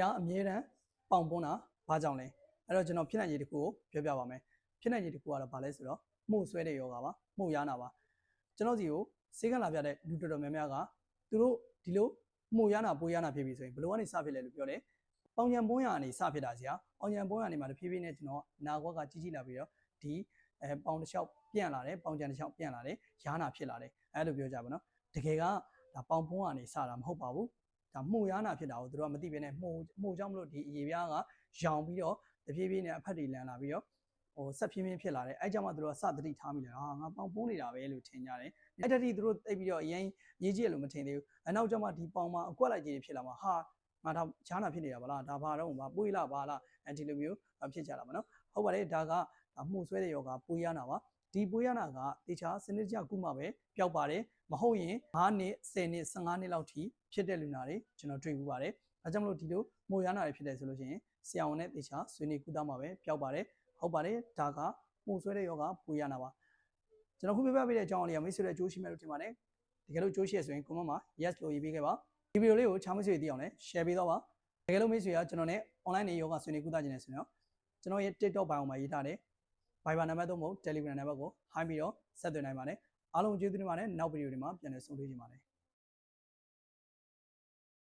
ရာအမြဲတမ်းပေါင်ပွန်းတာဘာကြောင့်လဲအဲ့တော့ကျွန်တော်ဖြစ်နိုင်ခြေတစ်ခုကိုပြောပြပါမယ်ဖြစ်နိုင်ခြေတစ်ခုကတော့ဘာလဲဆိုတော့မှုဆွဲတဲ့ယောဂပါမှုရနာပါကျွန်တော်စီကိုစေကလာပြတဲ့လူတော်တော်များများကသူတို့ဒီလိုမှုရနာပိုးရနာဖြစ်ပြီဆိုရင်ဘယ်လိုကနေစဖြစ်လဲလို့ပြောတယ်ပေါင်ညံပွန်းရကနေစဖြစ်တာစီဟာပေါင်ညံပွန်းရနေမှာတဖြည်းဖြည်းနဲ့ကျွန်တော်နာခွက်ကကြီးကြီးလာပြီးတော့ဒီအဲပေါင်တစ်လျှောက်ပြန့်လာတယ်ပေါင်ကြံတစ်လျှောက်ပြန့်လာတယ်ရနာဖြစ်လာတယ်အဲ့လိုပြောကြပါတော့တကယ်ကဒါပေါင်ပွန်းကနေစတာမဟုတ်ပါဘူး ဒါမှုရနာဖြစ်တာကိုသူတို့ကမသိဘဲနဲ့မှုမှုကြောင့်မလို့ဒီအရေပြားကရောင်ပြီးတော့တပြေးပြေးနဲ့အဖက်တွေလန်လာပြီးတော့ဟိုဆက်ဖြင်းဖြင်းဖြစ်လာတယ်အဲကြောင့်မှသူတို့ကစသတိထားမိတယ်ဟာငါပေါင်ပုံးနေတာပဲလို့ထင်ကြတယ်အဲ့တတိသူတို့တိတ်ပြီးတော့အရင်ရေးကြည့်ရလို့မထင်သေးဘူးအနောက်ကျမှဒီပေါင်မှာအကွက်လိုက်ကြီးတွေဖြစ်လာမှာဟာငါတော့ဈာနာဖြစ်နေတာဗလားဒါဘာတော့ဘာပွေးလာဘာလားအဲဒီလိုမျိုးဖြစ်ကြတာပါနော်ဟုတ်ပါတယ်ဒါကမှုဆွဲတဲ့ယောဂပွေးရနာပါ ဒီပွေးရနာကတေချာစနစ်တကျကုမှပဲပျောက်ပါတယ်မဟုတ်ရင်9နှစ်10နှစ်15နှစ်လောက်ထိဖြစ်တဲ့လူနာတွေကျွန်တော်တွေ့ဘူးပါတယ်။ဒါကြောင့်မလို့ဒီလိုမိုးရနာတွေဖြစ်တယ်ဆိုလို့ရှိရင်ဆရာဝန်နဲ့တေချာဆွေးနွေးကုသမှာပဲပျောက်ပါတယ်။ဟုတ်ပါတယ်ဒါကမှုဆွဲတဲ့ယောဂပွေးရနာပါ။ကျွန်တော်ခုပြပြပေးတဲ့အကြောင်းအရာလေးကမိတ်ဆွေတို့အကျိုးရှိမယ်လို့ထင်ပါတယ်။တကယ်လို့အကျိုးရှိရဆိုရင် comment မှာ yes လို့ရေးပေးခဲ့ပါ။ဒီဗီဒီယိုလေးကိုချားမိတ်ဆွေသိအောင်လည်း share ပေးတော့ပါ။တကယ်လို့မိတ်ဆွေကကျွန်တော်နဲ့ online နေယောဂဆွေးနွေးကုသခြင်းနဲ့ဆိုရင်တော့ကျွန်တော်ရဲ့ TikTok bio မှာရေးထားတဲ့ Viber နံပါတ်တော့မဟုတ် Telegram နံပါတ်ကိုဟိုင်းပြီးတော့ဆက်သွင်းနိုင်ပါတယ်အားလုံးကျေးဇူးတင်ပါတယ်နောက်ဗီဒီယိုတွေမှာပြန်လည်ဆုံတွေ့ကြပါမယ်